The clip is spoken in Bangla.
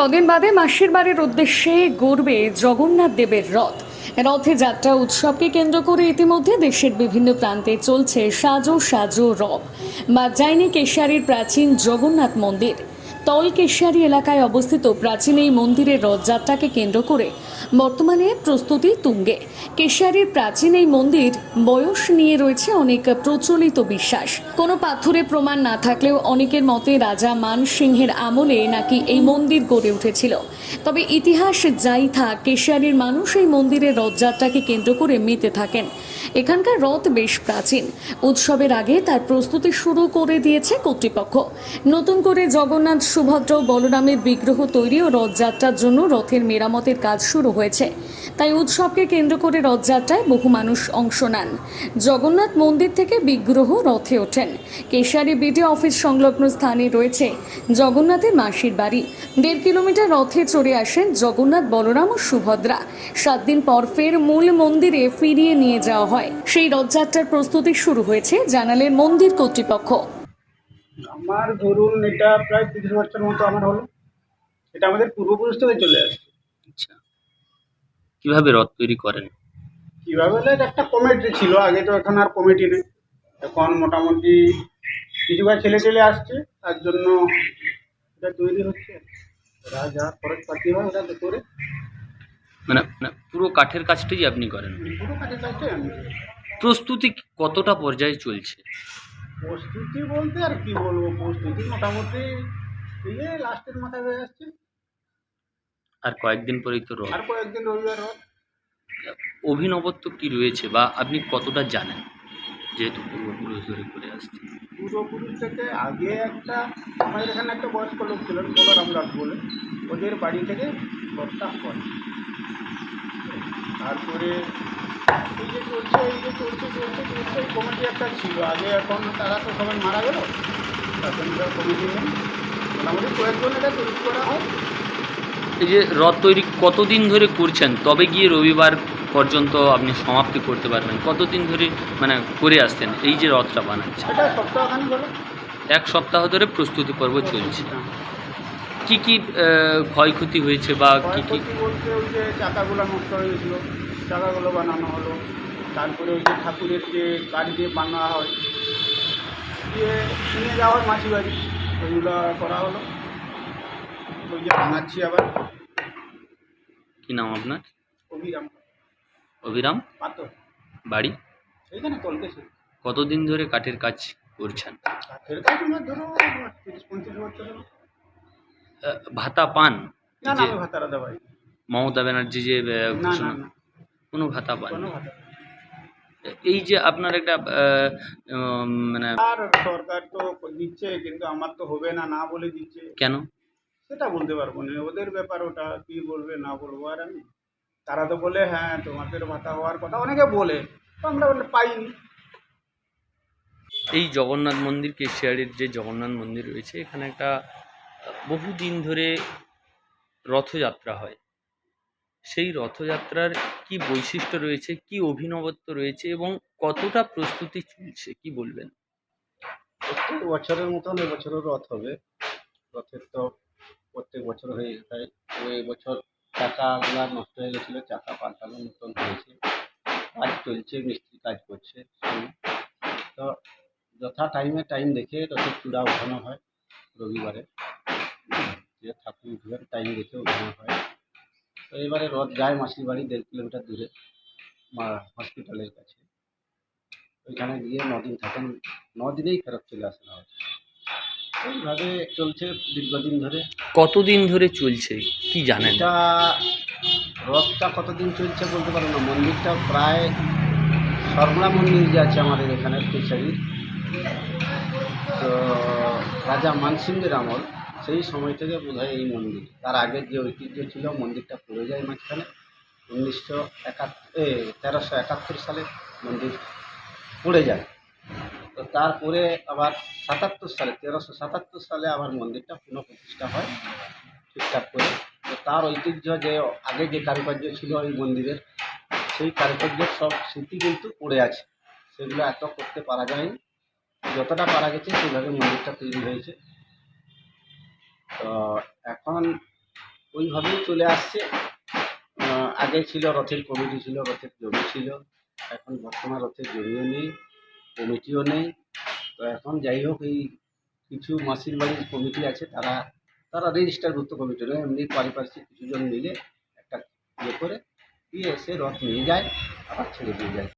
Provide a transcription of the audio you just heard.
কদিন বাদে মাসির বাড়ির উদ্দেশ্যে গড়বে জগন্নাথ দেবের রথ। রথে যাত্রা উৎসবকে কেন্দ্র করে ইতিমধ্যে দেশের বিভিন্ন প্রান্তে চলছে সাজো সাজো রথ। বা যায়নি কেশারির প্রাচীন জগন্নাথ মন্দির। তল কেশিয়ারি এলাকায় অবস্থিত প্রাচীন এই মন্দিরের রথযাত্রাকে কেন্দ্র করে বর্তমানে প্রস্তুতি তুঙ্গে। কেশিয়ারির প্রাচীন এই মন্দির বয়স নিয়ে রয়েছে অনেক প্রচলিত বিশ্বাস। কোনো পাথরে প্রমাণ না থাকলেও অনেকের মতে রাজা মান সিংহের আমলে নাকি এই মন্দির গড়ে উঠেছিল। তবে ইতিহাস যাই থাক, কেশিয়ারির মানুষ এই মন্দিরের রথযাত্রাকে কেন্দ্র করে মেতে থাকেন। এখানকার রথ বেশ প্রাচীন। উৎসবের আগে তার প্রস্তুতি শুরু করে দিয়েছে কর্তৃপক্ষ। নতুন করে জগন্নাথ সুভদ্র বলরামের বিগ্রহ তৈরি ও রথযাত্রার জন্য রথের মেরামতের কাজ শুরু হয়েছে। তাই উৎসবকে কেন্দ্র করে রথযাত্রায় বহু মানুষ অংশ নেন। জগন্নাথ মন্দির থেকে বিগ্রহ রথে ওঠেন। কেশারি বিটি অফিস সংলগ্ন স্থানে রয়েছে জগন্নাথের মাসির বাড়ি। দেড় কিলোমিটার রথে চড়ে আসেন জগন্নাথ বলরাম ও সুভদ্রা। সাত দিন পর ফের মূল মন্দিরে ফিরিয়ে নিয়ে যাওয়া হয়। সেই রথযাত্রার প্রস্তুতি শুরু হয়েছে জানালেন মন্দির কর্তৃপক্ষ। আমার ধরুন এটা প্রায় তিরিশ বছর মতো আমার হলো। এটা আমাদের পূর্বপুরুষ থেকে চলে আসছে আচ্ছা। কীভাবে রথ তৈরি করেন? কীভাবে হলে এটা একটা কমিটি ছিল। আগে তো এখন আর কমিটি নেই। এখন মোটামুটি কিছু কিছুবার ছেলে ছেলে আসছে তার জন্য এটা তৈরি হচ্ছে। ওরা যা খরচ পাতি হয় ওটা করে। মানে মানে পুরো কাঠের কাজটাই আপনি করেন? পুরো কাজের কাজটাই আমি প্রস্তুতি কতটা পর্যায়ে চলছে? প্রস্তুতি বলতে আর কি বলব? প্রস্তুতি মোটামুটি এই লাস্টের মাথায় হয়ে আসছে। আর কয়েকদিন পরেই তো রথ। আর কয়েকদিন রবিবার রথ। অভিনবত্ব কি রয়েছে বা আপনি কতটা জানেন? যেহেতু পূর্বপুরুষ ধরে করে আসছে পূর্বপুরুষ থেকে আগে একটা আমাদের এখানে একটা বয়স্ক লোক ছিলেন বলরাম বলে। ওদের বাড়ি থেকে রথটা হয়। তারপরে এই যে চলছে এই যে চলছে চলছে চলছে এই কমিটি একটা ছিল। আগে এখন তারা তো সবাই মারা গেল। তখন কমিটি নেই। মোটামুটি কয়েকজন এটা তৈরি করা হয়। এই যে রথ তৈরি কতদিন ধরে করছেন? তবে গিয়ে রবিবার পর্যন্ত আপনি সমাপ্তি করতে পারবেন। কতদিন ধরে মানে করে আসছেন? এই যে রথটা বানাচ্ছেন এটা সপ্তাহখানি বলে এক সপ্তাহ ধরে প্রস্তুতি পর্ব চলছে। কি কি ক্ষয়ক্ষতি হয়েছে বা কি কি? বলতে ওই যে চাকাগুলো নষ্ট হয়ে গেছিল। চাকাগুলো বানানো হলো। তারপরে ওই যে ঠাকুরের যে কাঠ দিয়ে বানা হয় দিয়ে নিয়ে যাওয়া হয় মাসি বাড়ি। ওইগুলো করা হলো। ওই যে বানাচ্ছি আবার। কি নাম আপনার? অভিরাম। অভিরাম? পাথর। বাড়ি? এইখানে তলকেছে কতদিন ধরে কাঠের কাজ করছেন? কাঠের কাজ আমার ধরো তিরিশ পঁয়ত্রিশ বছর ভাতা পান? না না আমি ভাতারা দেওয়াই। মমতা ব্যানার্জি যে ঘোষণা কোনো ভাতা পান এই যে আপনার একটা মানে আর সরকার তো দিচ্ছে কিন্তু আমার তো হবে না না বলে দিচ্ছে। কেন? সেটা বলতে পারব না। ওদের ব্যাপার ওটা কি বলবে না বলব আর আমি তারা তো বলে হ্যাঁ তোমাদের ভাতা হওয়ার কথা। অনেকে বলে তো আমরা বলে পাইনি। এই জগন্নাথ মন্দির কেশিয়াড়ির যে জগন্নাথ মন্দির রয়েছে এখানে একটা বহুদিন ধরে রথযাত্রা হয়। সেই রথযাত্রার কি বৈশিষ্ট্য রয়েছে, কি অভিনবত্ব রয়েছে এবং কতটা প্রস্তুতি চলছে, কি বলবেন? প্রত্যেক বছরের মতন এবছরও রথ হবে। রথের তো প্রত্যেক বছর হয়ে যায়। তো এই বছর চাকাগুলা নষ্ট হয়ে গেছিল, চাকা পাল্টানোর মতন হয়েছে। কাজ চলছে, মিস্ত্রি কাজ করছে। তো যথা টাইমে টাইম দেখে রথের চূড়া ওঠানো হয় রবিবারে। যে ঠাকুর টাইম দেখে ওঠানো হয়। তো এবারে রথ যায় মাসির বাড়ি দেড় কিলোমিটার দূরে মা হসপিটালের কাছে। ওইখানে গিয়ে নদিন থাকেন। দিনেই ফেরত চলে আসা হয়। এইভাবে চলছে দীর্ঘদিন ধরে। কতদিন ধরে চলছে কি জানেন? এটা রথটা কতদিন চলছে বলতে পারব না। মন্দিরটা প্রায় সরমলা মন্দির যে আছে আমাদের এখানে কেশারির তো রাজা মানসিংহের আমল। সেই সময় থেকে বোধহয় এই মন্দির। তার আগের যে ঐতিহ্য ছিল, মন্দিরটা পড়ে যায় মাঝখানে। উনিশশো একাত্তর তেরোশো একাত্তর সালে মন্দির পড়ে যায়। তো তারপরে আবার সাতাত্তর সালে, তেরোশো সাতাত্তর সালে আবার মন্দিরটা পুনঃপ্রতিষ্ঠা হয় ঠিকঠাক করে। তো তার ঐতিহ্য যে, আগে যে কারুকার্য ছিল ওই মন্দিরের, সেই কারুকার্যের সব স্মৃতি কিন্তু পড়ে আছে। সেগুলো এত করতে পারা যায়নি। যতটা পারা গেছে সেইভাবে মন্দিরটা তৈরি হয়েছে। তো এখন ওইভাবেই চলে আসছে। আগে ছিল রথের কমিটি ছিল, রথের জমি ছিল। এখন বর্তমান রথের জমিও নেই, কমিটিও নেই। তো এখন যাই হোক, এই কিছু মাসির বাড়ির কমিটি আছে, তারা তারা রেজিস্টার করতে কমিটি নয়, এমনি পারিপার্শ্বিক কিছুজন মিলে একটা ইয়ে করে দিয়ে এসে রথ নিয়ে যায়, আবার ছেড়ে দিয়ে যায়।